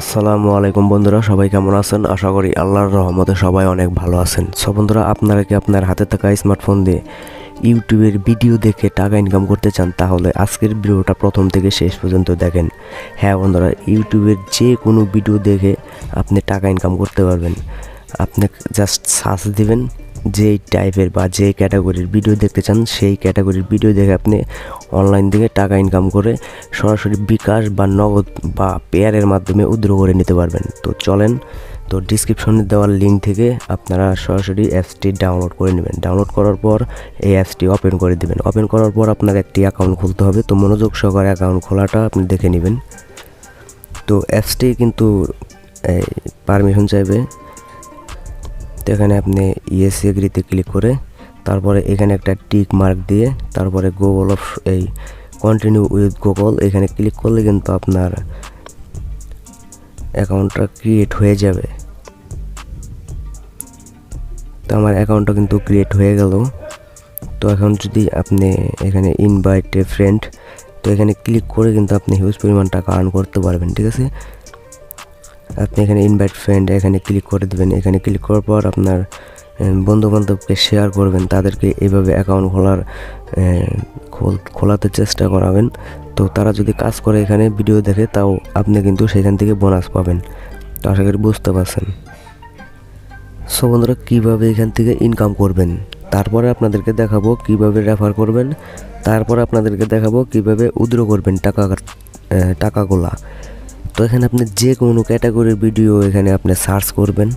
আসসালামু আলাইকুম বন্ধুরা, সবাই কেমন আছেন? আশা করি আল্লাহর রহমতে সবাই অনেক ভালো আছেন। সব বন্ধুরা, আপনারা কি আপনার হাতে থাকা স্মার্টফোন দিয়ে ইউটিউবের ভিডিও দেখে টাকা ইনকাম করতে চান, তাহলে আজকের ভিডিওটা প্রথম থেকে শেষ পর্যন্ত দেখেন। হ্যাঁ বন্ধুরা, ইউটিউবের যে কোনো ভিডিও দেখে আপনি টাকা ইনকাম করতে পারবেন। আপনি জাস্ট সার্চ দিবেন যেই টাইপের বা যে ক্যাটাগরির ভিডিও দেখতে চান, সেই ক্যাটাগরির ভিডিও দেখে আপনি অনলাইন থেকে টাকা ইনকাম করে সরাসরি বিকাশ বা নগদ বা পেয়ারের মাধ্যমে উদ্র করে নিতে পারবেন। তো চলেন, তো ডিসক্রিপশনে দেওয়ার লিঙ্ক থেকে আপনারা সরাসরি অ্যাপসটি ডাউনলোড করে নেবেন। ডাউনলোড করার পর এই অ্যাপসটি ওপেন করে দিবেন। ওপেন করার পর আপনার একটি অ্যাকাউন্ট খুলতে হবে। তো মনোযোগ সহকারে অ্যাকাউন্ট খোলাটা আপনি দেখে নেবেন। তো অ্যাপসটি কিন্তু পারমিশন চাইবে। তো এখানে আপনি ইএস এগ্রিতে ক্লিক করে তারপরে এখানে একটা টিক মার্ক দিয়ে তারপরে গুগল অফ এই কন্টিনিউ উইথ গুগল এখানে ক্লিক করলে কিন্তু আপনার অ্যাকাউন্টটা ক্রিয়েট হয়ে যাবে। তো আমার অ্যাকাউন্টটা কিন্তু ক্রিয়েট হয়ে গেল। তো এখন যদি আপনি এখানে ইনভাইট এ ফ্রেন্ড তো এখানে ক্লিক করে কিন্তু আপনি হিউজ পরিমাণ টাকা আর্ন করতে পারবেন, ঠিক আছে? আপনি এখানে ইনভাইট ফ্রেন্ড এখানে ক্লিক করে দেবেন। এখানে ক্লিক করার পর আপনার বন্ধু বান্ধবকে শেয়ার করবেন। তাদেরকে এইভাবে অ্যাকাউন্ট খোলার খোল- খোলাতে চেষ্টা করাবেন। তো তারা যদি কাজ করে এখানে ভিডিও দেখে, তাও আপনি কিন্তু সেখান থেকে বোনাস পাবেন। তো আশা করি বুঝতে পারছেন। সো বন্ধুরা, কীভাবে এখান থেকে ইনকাম করবেন? তারপরে আপনাদেরকে দেখাবো কীভাবে রেফার করবেন। তারপরে আপনাদেরকে দেখাবো কীভাবে উদ্র করবেন টাকা টাকাগুলা। তো এখানে আপনি যে কোনো ক্যাটাগরির ভিডিও এখানে আপনি সার্চ করবেন।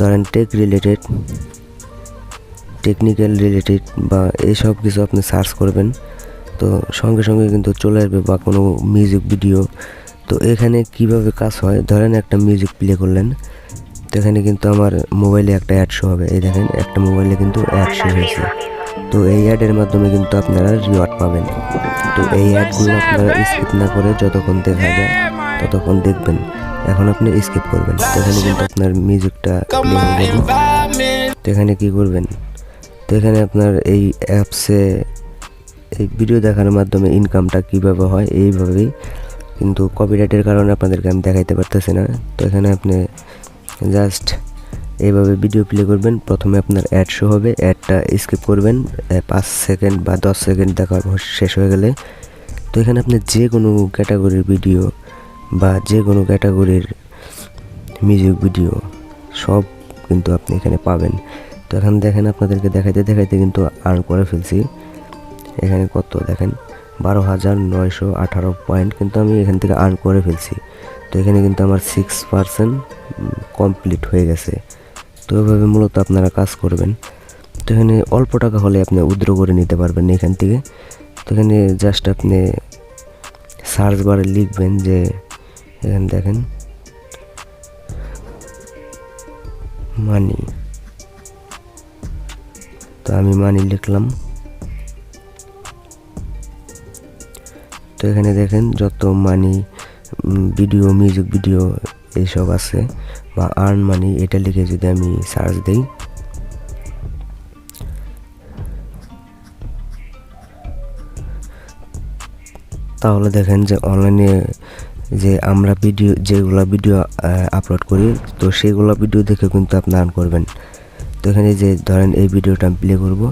ধরেন টেক রিলেটেড টেকনিক্যাল রিলেটেড বা এইসব কিছু আপনি সার্চ করবেন। তো সঙ্গে সঙ্গে কিন্তু চলে আসবে বা কোনো মিউজিক ভিডিও তো এখানে কীভাবে কাজ হয়? ধরেন একটা মিউজিক প্লে করলেন। তো এখানে কিন্তু আমার মোবাইলে একটা অ্যাড শো হবে। এই দেখেন, একটা মোবাইলে কিন্তু অ্যাড শো হয়েছে। তো এই অ্যাডের মাধ্যমে কিন্তু আপনারা রিওয়ার্ড পাবেন। তো এই অ্যাডগুলো আপনারা স্কিপ না করে যতক্ষণ দেখা যায়। ততক্ষণ দেখবেন, এখন আপনি স্কিপ করবেন। এখানে কিন্তু আপনার মিউজিকটা এখানে কী করবেন তো এখানে আপনার এই অ্যাপসে এই ভিডিও দেখার মাধ্যমে ইনকামটা কীভাবে হয়, এইভাবেই কিন্তু কপিরাইটের কারণে আপনাদেরকে আমি দেখাইতে পারতেছি না। তো এখানে আপনি জাস্ট এইভাবে ভিডিও প্লে করবেন। প্রথমে আপনার অ্যাড শো হবে অ্যাডটা স্কিপ করবেন। পাঁচ সেকেন্ড বা দশ সেকেন্ড দেখা শেষ হয়ে গেলে। তো এখানে আপনি যে কোনো ক্যাটাগরির ভিডিও বা যে কোনো ক্যাটাগরির মিউজিক ভিডিও সব কিন্তু আপনি এখানে পাবেন। তো এখন দেখেন আপনাদেরকে দেখাইতে দেখাইতে কিন্তু আর্ন করে ফেলছি। এখানে কত? দেখেন, বারো হাজার নয়শো আঠারো পয়েন্ট কিন্তু আমি এখান থেকে আর্ন করে ফেলছি। তো এখানে কিন্তু আমার সিক্স পার্সেন্ট কমপ্লিট হয়ে গেছে। তো এভাবে মূলত আপনারা কাজ করবেন। তো এখানে অল্প টাকা হলে আপনি উদ্র করে নিতে পারবেন এখান থেকে। তো এখানে জাস্ট আপনি সার্চ বারে লিখবেন যে এখানে দেখেন মানি তো আমি মানি লিখলাম। তো এখানে দেখেন যত মানি ভিডিও মিউজিক ভিডিও এইসব আছে বা আর্ন মানি এটা লিখে যদি আমি সার্চ দিই। তাহলে দেখেন যে অনলাইনে যে আমরা ভিডিও যেগুলো ভিডিও আপলোড করি, তো সেগুলো ভিডিও দেখে কিন্তু আপনি আর্ন করবেন। তো এখানে যে ধরেন এই ভিডিওটা আমি প্লে করব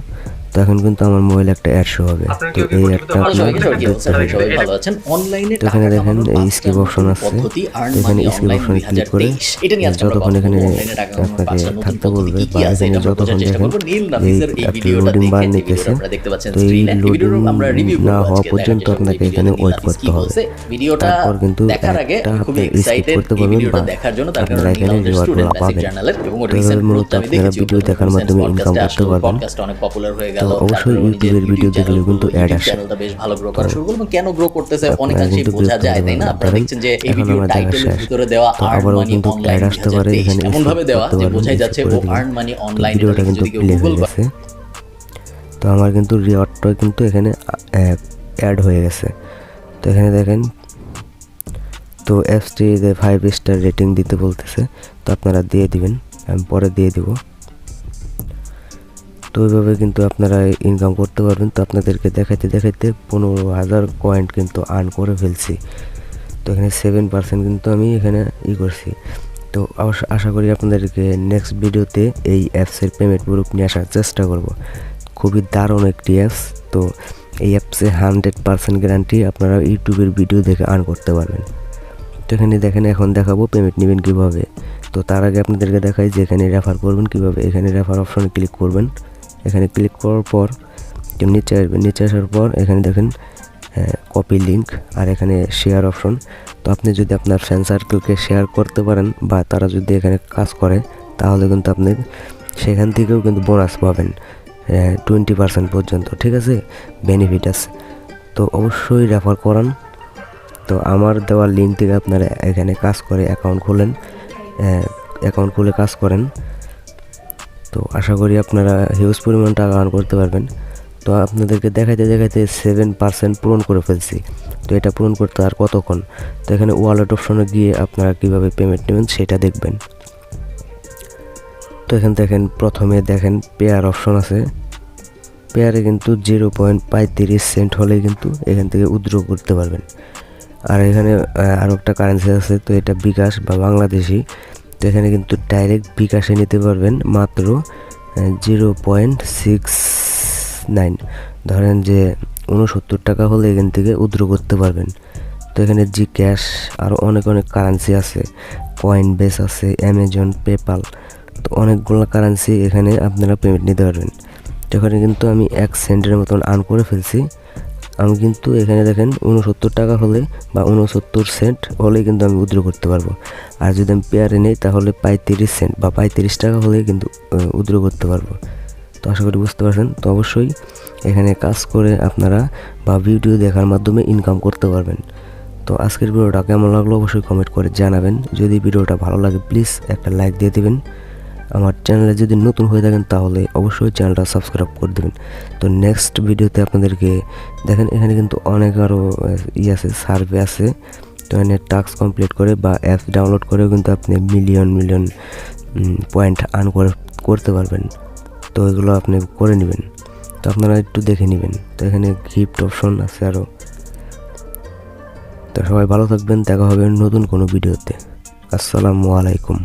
তো এখন কিন্তু আমার মোবাইল একটা অ্যাড শো হবে তো এই অ্যাডটা আপনার দেখতে হবে সবাই ভালো আছেন অনলাইনে তো এখানে দেখেন এই skip option আছে। তো এখানে option এ click করে যতক্ষণ এখানে আপনাকে থাকতে বলবে বা এখানে যতক্ষণ দেখেন এই একটা loading bar নিতেছে, তো এই loading না হওয়া পর্যন্ত আপনাকে এখানে wait করতে হবে। ভিডিওটা তারপর কিন্তু দেখার আগে একটা আপনি এক্সাইটেড করতে পারবেন বা দেখার জন্য তার আপনারা এখানে আমাদের reward স্টুডেন্টগুলো পাবেন। তো মূলত আপনারা ভিডিও দেখার মাধ্যমে income করতে পারবেন। পডকাস্ট তো অবশ্যই ইউটিউবের ভিডিও কিন্তু আসে। চ্যানেলটা বেশ ভালো গ্রো করা শুরু করল কেন গ্রো করতেছে? আপনারা বোঝা যায় তাই না? না। আপনারা দেখছেন যে এই ভিডিও আমার টাইটেলের ভিতরে দেওয়া তো আর্ন মানি কিন্তু অনলাইন আসতে পারে, এখানে এমন ভাবে দেওয়া যে বোঝাই যাচ্ছে ও আর্ন মানি অনলাইন ভিডিওটা কিন্তু যদি কেউ প্লে গুগল গেছে। তো আমার কিন্তু রিওয়ার্ডটা কিন্তু এখানে অ্যাড হয়ে গেছে। তো এখানে দেখেন তো অ্যাপসটি যে ফাইভ স্টার রেটিং দিতে বলতেছে। তো আপনারা দিয়ে দিবেন আমি পরে দিয়ে দিব। তো ওইভাবে কিন্তু আপনারা ইনকাম করতে পারবেন। তো আপনাদেরকে দেখাইতে দেখাইতে পনেরো হাজার পয়েন্ট কিন্তু আর্ন করে ফেলছি। তো এখানে সেভেন পার্সেন্ট কিন্তু আমি এখানে ই করছি। তো আশা করি আপনাদেরকে নেক্সট ভিডিওতে এই অ্যাপসের পেমেন্ট প্রুফ নিয়ে আসার চেষ্টা করব। খুবই দারুণ একটি অ্যাপস তো এই অ্যাপসে হান্ড্রেড পার্সেন্ট গ্যারান্টি আপনারা ইউটিউবের ভিডিও দেখে আর্ন করতে পারবেন। তো এখানে দেখেন, এখন দেখাবো পেমেন্ট নেবেন কীভাবে। তো তার আগে আপনাদেরকে দেখাই যে এখানে রেফার করবেন কীভাবে। এখানে রেফার অপশনে ক্লিক করবেন। এখানে ক্লিক করার পর নিচে আসবেন, নিচে আসার পর এখানে দেখেন কপি লিঙ্ক আর এখানে শেয়ার অপশন তো আপনি যদি আপনার ফ্রেন্ড সার্কেলকে শেয়ার করতে পারেন বা তারা যদি এখানে কাজ করে, তাহলে কিন্তু আপনি সেখান থেকেও কিন্তু বোনাস পাবেন টোয়েন্টি পার্সেন্ট পর্যন্ত, ঠিক আছে? বেনিফিট আছে। তো অবশ্যই রেফার করান। তো আমার দেওয়ার লিঙ্ক থেকে আপনারা এখানে কাজ করে অ্যাকাউন্ট খোলেন অ্যাকাউন্ট খুলে কাজ করেন। তো আশা করি আপনারা হিউজ পরিমাণ টাকা আর্ন করতে পারবেন। তো আপনাদেরকে দেখাইতে দেখাইতে সেভেন পার্সেন্ট পূরণ করে ফেলছি। তো এটা পূরণ করতে আর কতক্ষণ? তো এখানে ওয়ালেট অপশনে গিয়ে আপনারা কীভাবে পেমেন্ট নেবেন সেটা দেখবেন। তো এখানে দেখেন, প্রথমে দেখেন পেয়ার অপশন আছে। পেয়ারে কিন্তু জিরো পয়েন্ট পঁয়ত্রিশ সেন্ট হলেই কিন্তু এখান থেকে উইথড্র করতে পারবেন। আর এখানে আরও একটা কারেন্সি আছে, তো এটা বিকাশ বা বাংলাদেশি। এখানে কিন্তু ডাইরেক্ট বিকাশে নিতে পারবেন মাত্র জিরো পয়েন্ট সিক্স নাইন ধরেন যে উনসত্তর টাকা হলে এখান থেকে উইথড্র করতে পারবেন। তো এখানে জি ক্যাশ আরও অনেক অনেক কারেন্সি আছে কয়েন বেস আছে অ্যামাজন পেপাল তো অনেকগুলো কারেন্সি এখানে আপনারা পেমেন্ট নিতে পারবেন। তো এখানে কিন্তু আমি এক সেন্টের মতন আর্ন করে ফেলছি। আমি কিন্তু এখানে দেখেন উনসত্তর টাকা হলে বা উনসত্তর সেন্ট হলে কিন্তু আমি উইথড্র করতে পারব। আর যদি আমি পেয়ারে নেই তাহলে পঁয়ত্রিশ সেন্ট বা পঁয়ত্রিশ টাকা হলে কিন্তু উইথড্র করতে পারব। তো আশা করি বুঝতে পারছেন? তো অবশ্যই এখানে কাজ করে আপনারা বা ভিডিও দেখার মাধ্যমে ইনকাম করতে পারবেন। তো আজকের ভিডিওটা কেমন লাগল অবশ্যই কমেন্ট করে জানাবেন। যদি ভিডিওটা ভালো লাগে প্লিজ একটা লাইক দিয়ে দেবেন। আমার চ্যানেলে যদি নতুন হয়ে থাকেন তাহলে অবশ্যই চ্যানেলটা সাবস্ক্রাইব করে দেবেন। তো নেক্সট ভিডিওতে আপনাদেরকে দেখেন, এখানে কিন্তু অনেক আরও ই আছে সার্ভে আছে। তো এখানে টাস্ক কমপ্লিট করে বা অ্যাপস ডাউনলোড করেও কিন্তু আপনি মিলিয়ন মিলিয়ন পয়েন্ট আর্ন করে, করতে পারবেন। তো এগুলো আপনি করে নেবেন। তো আপনারা একটু দেখে নেবেন। তো এখানে গিফট অপশন আছে আরও তো সবাই ভালো থাকবেন, দেখা হবে নতুন কোনো ভিডিওতে। আসসালামু আলাইকুম।